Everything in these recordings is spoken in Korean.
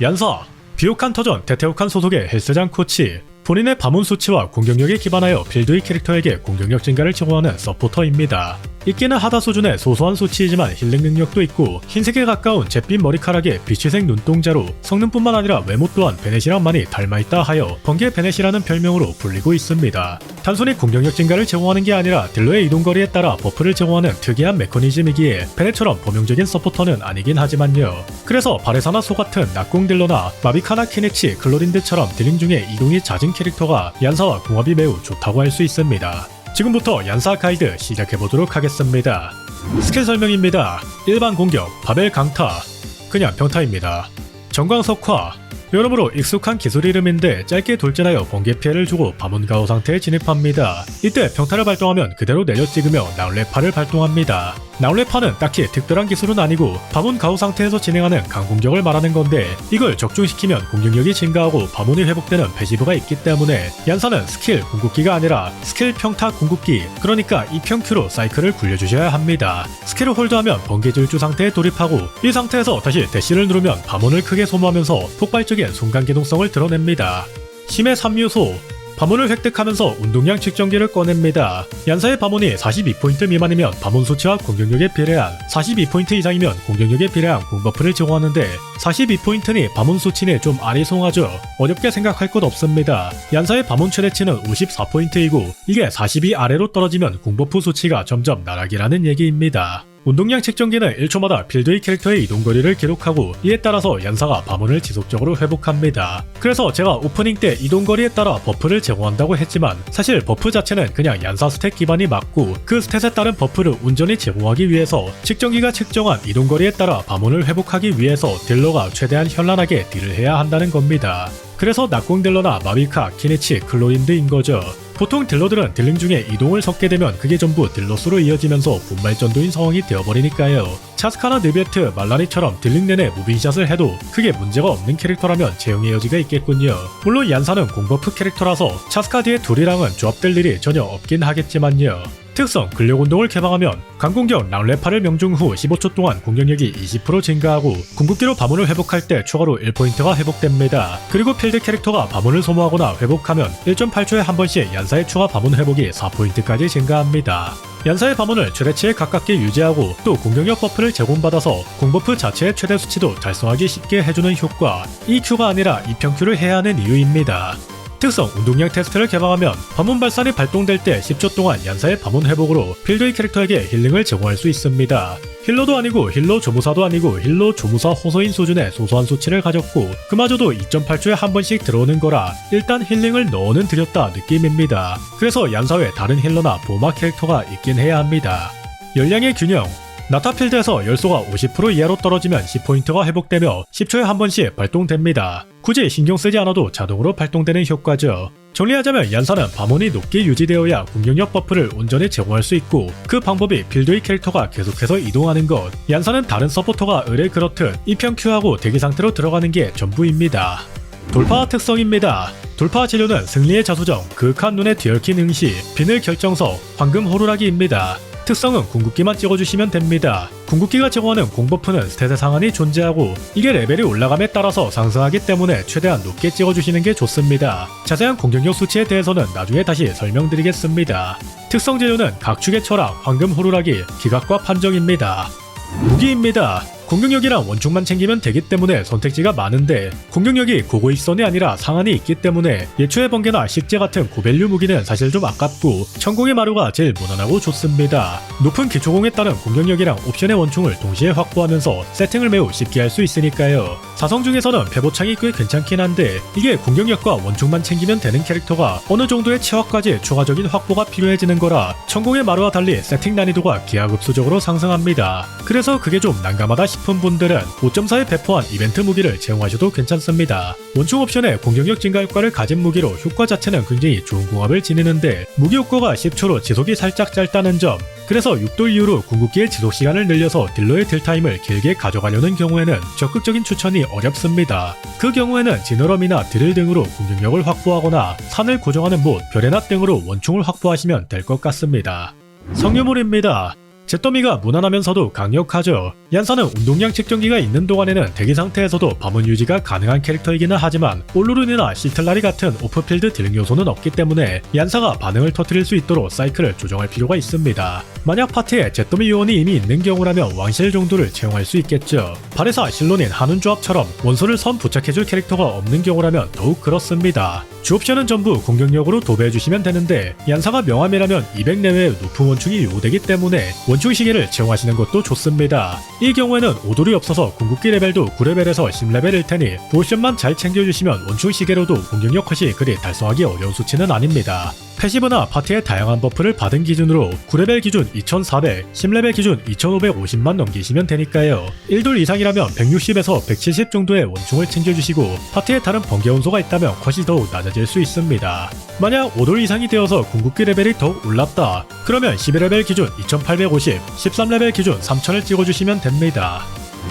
연사 비옥한 터전 대태욱한 소속의 헬스장 코치 본인의 바문 수치와 공격력에 기반하여 빌드의 캐릭터에게 공격력 증가를 제공하는 서포터입니다. 있기는 하다 수준의 소소한 수치이지만 힐링 능력도 있고 흰색에 가까운 잿빛 머리카락에 비치색 눈동자로 성능뿐만 아니라 외모 또한 베넷이랑 많이 닮아있다 하여 번개 베넷이라는 별명으로 불리고 있습니다. 단순히 공격력 증가를 제공하는 게 아니라 딜러의 이동거리에 따라 버프를 제공하는 특이한 메커니즘이기에 베넷처럼 범용적인 서포터는 아니긴 하지만요. 그래서 바레사나 소 같은 낙공 딜러나 마비카나 키네치 클로린드처럼 딜링 중에 이동이 잦은 캐릭터가 얀사와 궁합이 매우 좋다고 할 수 있습니다. 지금부터 얀사 가이드 시작해보도록 하겠습니다. 스킬 설명입니다. 일반 공격, 바벨 강타, 그냥 평타입니다. 정광석화, 여러모로 익숙한 기술 이름인데 짧게 돌진하여 번개 피해를 주고 바문 가호 상태에 진입합니다. 이때 평타를 발동하면 그대로 내려 찍으며 나울레파를 발동합니다. 나울레파는 딱히 특별한 기술은 아니고 바문 가호 상태에서 진행하는 강공격을 말하는 건데 이걸 적중시키면 공격력이 증가하고 바문이 회복되는 패시브가 있기 때문에 얀사는 스킬 궁극기가 아니라 스킬 평타 궁극기 그러니까 이평큐로 사이클을 굴려주셔야 합니다. 스킬을 홀드하면 번개 질주 상태에 돌입하고 이 상태에서 다시 대시를 누르면 바문을 크게 소모하면서 폭발적인 순간 기동성을 드러냅니다. 심해 3요소 바문을 획득하면서 운동량 측정기를 꺼냅니다. 얀사의 바문이 42포인트 미만이면 바문 수치와 공격력에 비례한 42포인트 이상이면 공격력에 비례한 공버프를 제공하는데 42포인트니 바문 수치는 좀 아리송하죠. 어렵게 생각할 것 없습니다. 얀사의 바문 최대치는 54포인트이고 이게 42 아래로 떨어지면 공버프 수치가 점점 나락이라는 얘기입니다. 운동량 측정기는 1초마다 필드의 캐릭터의 이동거리를 기록하고 이에 따라서 연사가 바문을 지속적으로 회복합니다. 그래서 제가 오프닝 때 이동거리에 따라 버프를 제공한다고 했지만 사실 버프 자체는 그냥 연사 스탯 기반이 맞고 그 스탯에 따른 버프를 온전히 제공하기 위해서 측정기가 측정한 이동거리에 따라 바문을 회복하기 위해서 딜러가 최대한 현란하게 딜을 해야 한다는 겁니다. 그래서 낙공 딜러나 마비카, 키네치, 클로린드인 거죠. 보통 딜러들은 딜링 중에 이동을 섞게 되면 그게 전부 딜러수로 이어지면서 분발전도인 상황이 되어버리니까요. 차스카나 느베트, 말라니처럼 딜링 내내 무빙샷을 해도 크게 문제가 없는 캐릭터라면 제형의 여지가 있겠군요. 물론 얀사는 공버프 캐릭터라서 차스카 뒤에 둘이랑은 조합될 일이 전혀 없긴 하겠지만요. 특성 근력 운동을 개방하면 강공격 랑레파를 명중 후 15초 동안 공격력이 20% 증가하고 궁극기로 바문을 회복할 때 추가로 1포인트가 회복됩니다. 그리고 필드 캐릭터가 바문을 소모하거나 회복하면 1.8초에 한 번씩 연사의 추가 바문 회복이 4포인트까지 증가합니다. 연사의 바문을 최대치에 가깝게 유지하고 또 공격력 버프를 제공받아서 공버프 자체의 최대 수치도 달성하기 쉽게 해주는 효과 이 큐가 아니라 이평 큐를 해야 하는 이유입니다. 특성 운동량 테스트를 개방하면 바문 발산이 발동될 때 10초 동안 연사의 바문 회복으로 필드의 캐릭터에게 힐링을 제공할 수 있습니다. 힐러도 아니고 힐러 조무사도 아니고 힐러 조무사 호소인 수준의 소소한 수치를 가졌고 그마저도 2.8초에 한 번씩 들어오는 거라 일단 힐링을 넣어는 드렸다 느낌입니다. 그래서 얀사회 다른 힐러나 보마 캐릭터가 있긴 해야 합니다. 열량의 균형 나타필드에서 열소가 50% 이하로 떨어지면 10포인트가 회복되며 10초에 한 번씩 발동됩니다. 굳이 신경 쓰지 않아도 자동으로 발동되는 효과죠. 정리하자면 연사는 바몬이 높게 유지되어야 공격력 버프를 온전히 제공할 수 있고 그 방법이 필드의 캐릭터가 계속해서 이동하는 것 연사는 다른 서포터가 의뢰 그렇듯 이평 큐하고 대기 상태로 들어가는 게 전부입니다. 돌파 특성입니다. 돌파 재료는 승리의 자수정, 그윽한 눈의 뒤얽힌 응시, 비늘 결정서, 황금 호루라기입니다. 특성은 궁극기만 찍어주시면 됩니다. 궁극기가 제공하는 공버프는 스탯의 상한이 존재하고 이게 레벨이 올라감에 따라서 상승하기 때문에 최대한 높게 찍어주시는 게 좋습니다. 자세한 공격력 수치에 대해서는 나중에 다시 설명드리겠습니다. 특성 재료는 각 축의 철학, 황금 호루라기, 기각과 판정입니다. 무기입니다. 공격력이랑 원충만 챙기면 되기 때문에 선택지가 많은데 공격력이 고고익선이 아니라 상한이 있기 때문에 예초의 번개나 식재 같은 고밸류 무기는 사실 좀 아깝고 천공의 마루가 제일 무난하고 좋습니다. 높은 기초공에 따른 공격력이랑 옵션의 원충을 동시에 확보하면서 세팅을 매우 쉽게 할 수 있으니까요. 사성 중에서는 배보창이 꽤 괜찮긴 한데 이게 공격력과 원충만 챙기면 되는 캐릭터가 어느 정도의 체화까지 추가적인 확보가 필요해지는 거라 천공의 마루와 달리 세팅 난이도가 기하급수적으로 상승합니다. 그래서 그게 좀 난감하다 싶은 분들은 5.4에 배포한 이벤트 무기를 채용하셔도 괜찮습니다. 원충 옵션에 공격력 증가 효과를 가진 무기로 효과 자체는 굉장히 좋은 궁합을 지니는데 무기 효과가 10초로 지속이 살짝 짧다는 점 그래서 6돌 이후로 궁극기의 지속 시간을 늘려서 딜러의 딜타임을 길게 가져가려는 경우에는 적극적인 추천이 어렵습니다. 그 경우에는 지너럼이나 드릴 등으로 공격력을 확보하거나 산을 고정하는 못, 별의 낫 등으로 원충을 확보하시면 될 것 같습니다. 성유물입니다. 잿더미가 무난하면서도 강력하죠. 얀사는 운동량 측정기가 있는 동안에는 대기 상태에서도 밤은 유지가 가능한 캐릭터이기는 하지만 올루룬이나 시틀라리 같은 오프필드 딜링 요소는 없기 때문에 얀사가 반응을 터뜨릴 수 있도록 사이클을 조정할 필요가 있습니다. 만약 파티에 잿더미 요원이 이미 있는 경우라면 왕실 정도를 채용할 수 있겠죠. 발에사 실론인 한운 조합처럼 원소를 선 부착해줄 캐릭터가 없는 경우라면 더욱 그렇습니다. 주옵션은 전부 공격력으로 도배해주시면 되는데 얀사가 명함이라면 200 내외의 높은 원충이 요구되기 때문에 원충 시계를 채용하시는 것도 좋습니다. 이 경우에는 오돌이 없어서 궁극기 레벨도 9레벨에서 10레벨일 테니 보션만 잘 챙겨주시면 원충 시계로도 공격력 컷이 그리 달성하기 어려운 수치는 아닙니다. 패시브나 파티의 다양한 버프를 받은 기준으로 9레벨 기준 2400, 10레벨 기준 2550만 넘기시면 되니까요. 1돌 이상이라면 160에서 170 정도의 원충을 챙겨주시고 파티에 다른 번개 원소가 있다면 컷이 더욱 낮 아질 수 있습니다. 만약 5돌 이상이 되어서 궁극기 레벨이 더욱 올랐다. 그러면 11레벨 기준 2850, 13레벨 기준 3000을 찍어주시면 됩니다.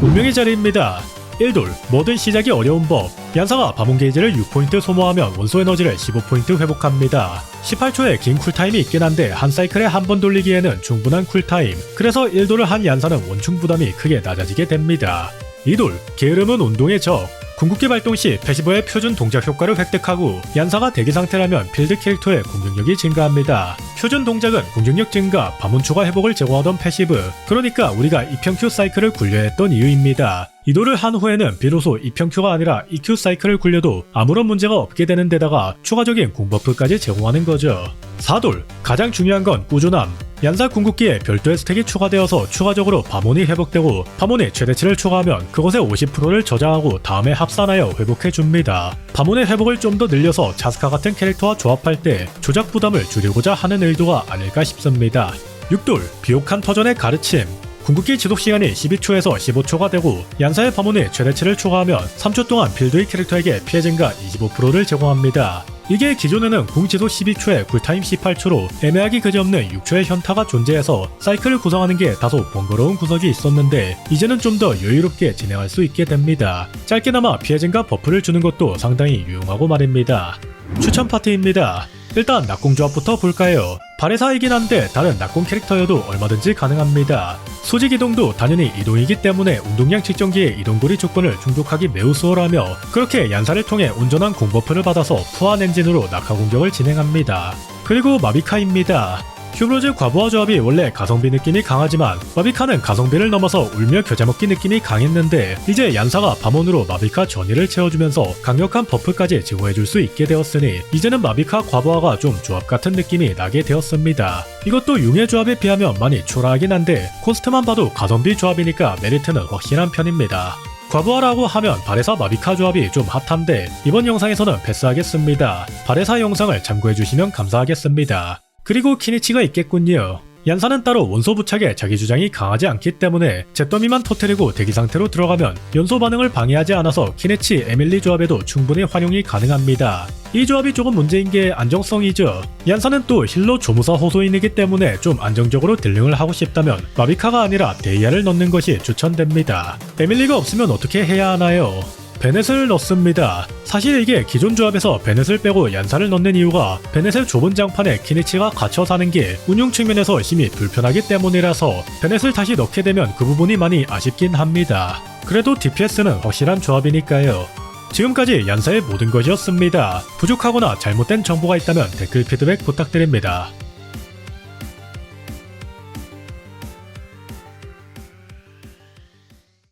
운명의 자리입니다. 1돌 모든 시작이 어려운 법 얀사가 바몬 게이지를 6포인트 소모하면 원소 에너지를 15포인트 회복합니다 18초의 긴 쿨타임이 있긴 한데 한 사이클에 한 번 돌리기에는 충분한 쿨타임 그래서 1돌을 한 얀사는 원충 부담이 크게 낮아지게 됩니다 2돌 게으름은 운동의 적 궁극기 발동 시 패시브의 표준 동작 효과를 획득하고 얀사가 대기 상태라면 필드 캐릭터의 공격력이 증가합니다. 표준 동작은 공격력 증가, 바문 추가 회복을 제공하던 패시브. 그러니까 우리가 이평큐 사이클을 굴려했던 이유입니다. 이도를 한 후에는 비로소 이평큐가 아니라 EQ 사이클을 굴려도 아무런 문제가 없게 되는 데다가 추가적인 공버프까지 제공하는 거죠. 4돌 가장 중요한 건 꾸준함. 얀사 궁극기에 별도의 스택이 추가되어서 추가적으로 바몬이 회복되고 바몬이 최대치를 추가하면 그것의 50%를 저장하고 다음에 합산하여 회복해줍니다. 바몬의 회복을 좀 더 늘려서 자스카 같은 캐릭터와 조합할 때 조작 부담을 줄이고자 하는 의도가 아닐까 싶습니다. 6돌 비옥한 터전의 가르침 궁극기 지속 시간이 12초에서 15초가 되고 얀사의 바몬이 최대치를 추가하면 3초 동안 빌드의 캐릭터에게 피해 증가 25%를 제공합니다. 이게 기존에는 궁 지속 12초에 쿨타임 18초로 애매하기 그지없는 6초의 현타가 존재해서 사이클을 구성하는 게 다소 번거로운 구석이 있었는데 이제는 좀 더 여유롭게 진행할 수 있게 됩니다. 짧게나마 피해 증가 버프를 주는 것도 상당히 유용하고 말입니다. 추천 파티입니다. 일단 낙공 조합부터 볼까요? 발해사이긴 한데 다른 낙공 캐릭터여도 얼마든지 가능합니다. 수직 이동도 당연히 이동이기 때문에 운동량 측정기의 이동거리 조건을 충족하기 매우 수월하며 그렇게 얀사를 통해 온전한 공버프를 받아서 푸한 엔진으로 낙하 공격을 진행합니다. 그리고 마비카입니다. 휴브로즈 과부하 조합이 원래 가성비 느낌이 강하지만 마비카는 가성비를 넘어서 울며 겨자먹기 느낌이 강했는데 이제 얀사가 밤원으로 마비카 전의를 채워주면서 강력한 버프까지 제공해줄 수 있게 되었으니 이제는 마비카 과부하가 좀 조합 같은 느낌이 나게 되었습니다. 이것도 융의 조합에 비하면 많이 초라하긴 한데 코스트만 봐도 가성비 조합이니까 메리트는 확실한 편입니다. 과부하라고 하면 바레사 마비카 조합이 좀 핫한데 이번 영상에서는 패스하겠습니다. 바레사 영상을 참고해주시면 감사하겠습니다. 그리고 키니치가 있겠군요. 얀사는 따로 원소 부착에 자기 주장이 강하지 않기 때문에 잿더미만 터뜨리고 대기 상태로 들어가면 연소 반응을 방해하지 않아서 키네치 에밀리 조합에도 충분히 활용이 가능합니다. 이 조합이 조금 문제인 게 안정성이죠. 얀사는 또 힐러 조무사 호소인이기 때문에 좀 안정적으로 딜링을 하고 싶다면 마비카가 아니라 데이아를 넣는 것이 추천됩니다. 에밀리가 없으면 어떻게 해야 하나요? 베넷을 넣습니다. 사실 이게 기존 조합에서 베넷을 빼고 얀사를 넣는 이유가 베넷의 좁은 장판에 키니치가 갇혀 사는 게 운용 측면에서 심히 불편하기 때문이라서 베넷을 다시 넣게 되면 그 부분이 많이 아쉽긴 합니다. 그래도 DPS는 확실한 조합이니까요. 지금까지 얀사의 모든 것이었습니다. 부족하거나 잘못된 정보가 있다면 댓글 피드백 부탁드립니다.